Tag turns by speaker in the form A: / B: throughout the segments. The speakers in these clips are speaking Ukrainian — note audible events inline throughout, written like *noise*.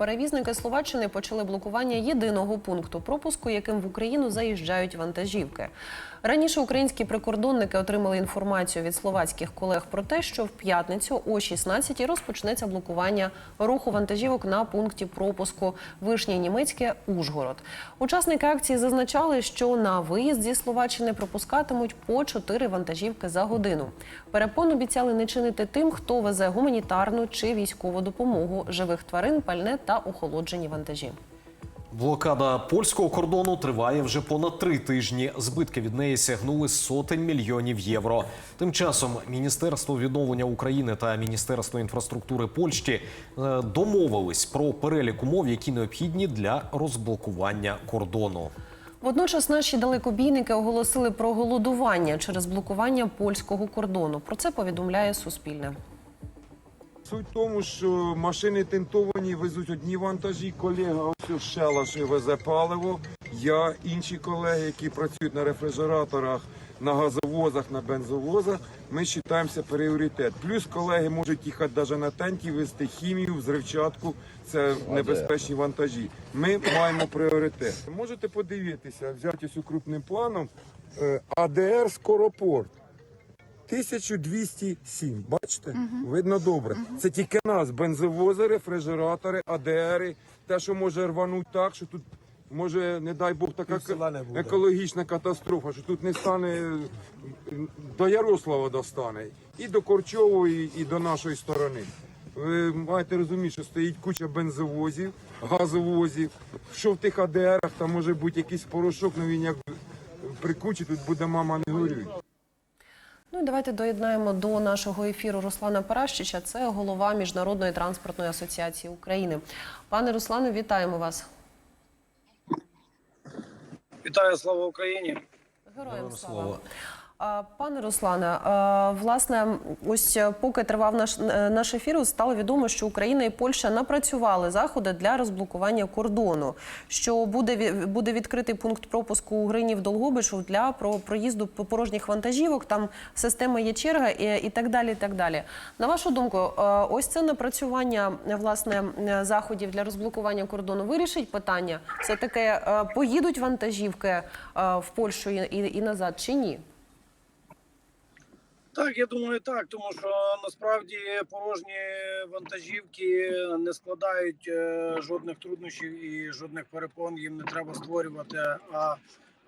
A: Перевізники Словаччини почали блокування єдиного пункту пропуску, яким в Україну заїжджають вантажівки. Раніше українські прикордонники отримали інформацію від словацьких колег про те, що в п'ятницю о 16 розпочнеться блокування руху вантажівок на пункті пропуску Вишнє Німецьке Ужгород. Учасники акції зазначали, що на виїзд зі Словаччини пропускатимуть по 4 вантажівки за годину. Перепон обіцяли не чинити тим, хто везе гуманітарну чи військову допомогу, живих тварин, пальне та охолоджені вантажі.
B: Блокада польського кордону триває вже понад три тижні. Збитки від неї сягнули сотень мільйонів євро. Тим часом Міністерство відновлення України та Міністерство інфраструктури Польщі е, домовились про перелік умов, які необхідні для розблокування кордону.
A: Водночас наші далекобійники оголосили про голодування через блокування польського кордону. Про це повідомляє Суспільне.
C: Суть в тому, що машини тентовані везуть одні вантажі. Колега ось Шелаші везе паливо. Я, інші колеги, які працюють на рефрижераторах, на газовозах, на бензовозах, ми вважаємося пріоритет. Плюс колеги можуть їхати навіть на тенті, везти хімію, взривчатку. Це небезпечні вантажі. Ми маємо пріоритет. Можете подивитися, взяти ось крупним планом е, АДР Скоропорт. 1207, бачите? Видно добре. Це тільки нас, бензовози, рефрижератори, АДРи, те, що може рванути так, що тут може, не дай Бог, така екологічна катастрофа, що тут не стане до Ярослава достане, і до Корчової, і до нашої сторони. Ви маєте розуміти, що стоїть куча бензовозів, газовозів. Що в тих АДРах, там може бути якийсь порошок, ну він як при кучі тут буде мама не горюй.
A: Ну і давайте доєднаємо до нашого ефіру Руслана Паращича. Це голова Міжнародної транспортної асоціації України. Пане Руслане, вітаємо вас.
D: Вітаю, слава Україні!
A: Героям слава. Пане Руслане, власне, ось е, поки тривав наш е, наш ефір, стало відомо, що Україна і Польща напрацювали заходи для розблокування кордону. Що буде буде відкритий пункт пропуску Гринів Долгобичу для про проїзду порожніх вантажівок. Там система є черга і, і так далі. І так далі. На вашу думку, е, ось це напрацювання власне заходів для розблокування кордону вирішить питання. Це таке поїдуть вантажівки в Польщу і, і, і назад чи ні?
D: Так, я думаю, так, тому що насправді порожні вантажівки не складають е, жодних труднощів і жодних перепон їм не треба створювати. А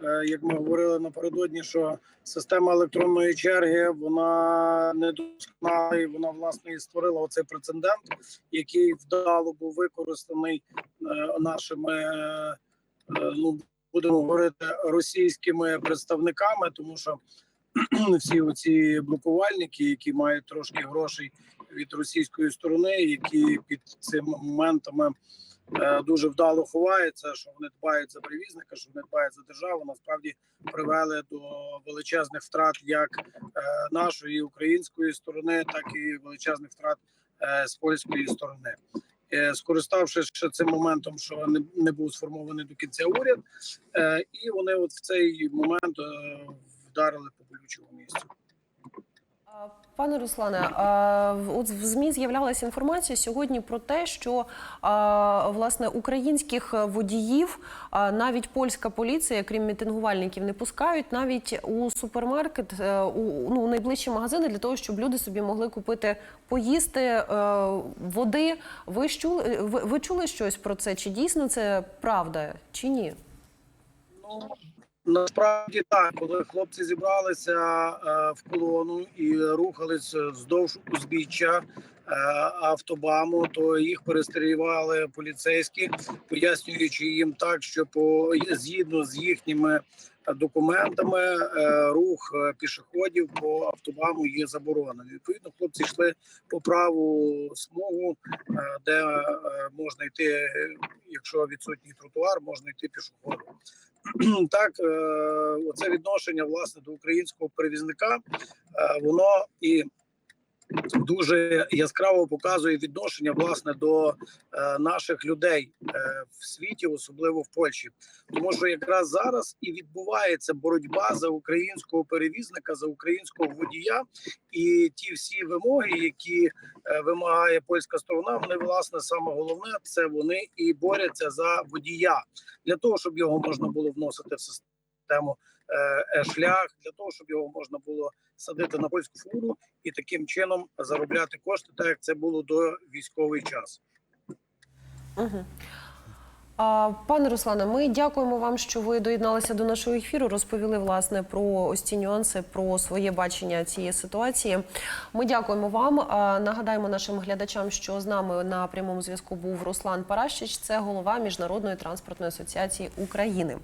D: е, як ми говорили напередодні, що система електронної черги вона не досконала, і вона власне і створила оцей прецедент, який вдало був використаний е, нашими. е, е, ну будемо говорити російськими представниками, тому що *clears throat* всі оці блокувальники, які мають трошки грошей від російської сторони, які під цими моментами е, дуже вдало ховаються, що вони дбають за перевізника, що вони дбають за державу, насправді привели до величезних втрат як е, нашої української сторони, так і величезних втрат е, з польської сторони. Е, Скориставшись ще цим моментом, що не, не був сформований до кінця уряд, е, і вони от в цей момент е, вдарили по болючому місцю.
A: Пане Руслане, в- ЗМІ з'являлася інформація сьогодні про те, що власне українських водіїв навіть польська поліція, крім мітингувальників, не пускають навіть у супермаркет, е, у ну, найближчі магазини для того, щоб люди собі могли купити поїсти е, води. Ви чули ви, ви чули щось про це? Чи дійсно це правда, чи ні?
D: Насправді так, коли хлопці зібралися е, в колону і рухались вздовж узбіччя е, автобаму, то їх перестрілювали поліцейські, пояснюючи їм так, що по згідно з їхніми документами е, рух е, пішоходів по автобаму є заборонений. Відповідно, хлопці йшли по праву смугу, е, де можна йти, якщо відсутній тротуар, можна йти пішоходом. *clears throat* Так, оце відношення власне до українського перевізника, воно і дуже яскраво показує відношення власне до е, наших людей е, в світі, особливо в Польщі, тому що якраз зараз і відбувається боротьба за українського перевізника, за українського водія, і ті всі вимоги, які е, вимагає польська сторона, вони власне саме головне це вони і борються за водія. Для того, щоб його можна було вносити в систему шлях, для того, щоб його можна було садити на польську фуру і таким чином заробляти кошти, так як це було до військовий час.
A: Угу. Пане Руслане, ми дякуємо вам, що ви доєдналися до нашого ефіру. Розповіли власне про ось ці нюанси, про своє бачення цієї ситуації. Ми дякуємо вам. Нагадаємо нашим глядачам, що з нами на прямому зв'язку був Руслан Паращич, це голова Міжнародної транспортної асоціації України.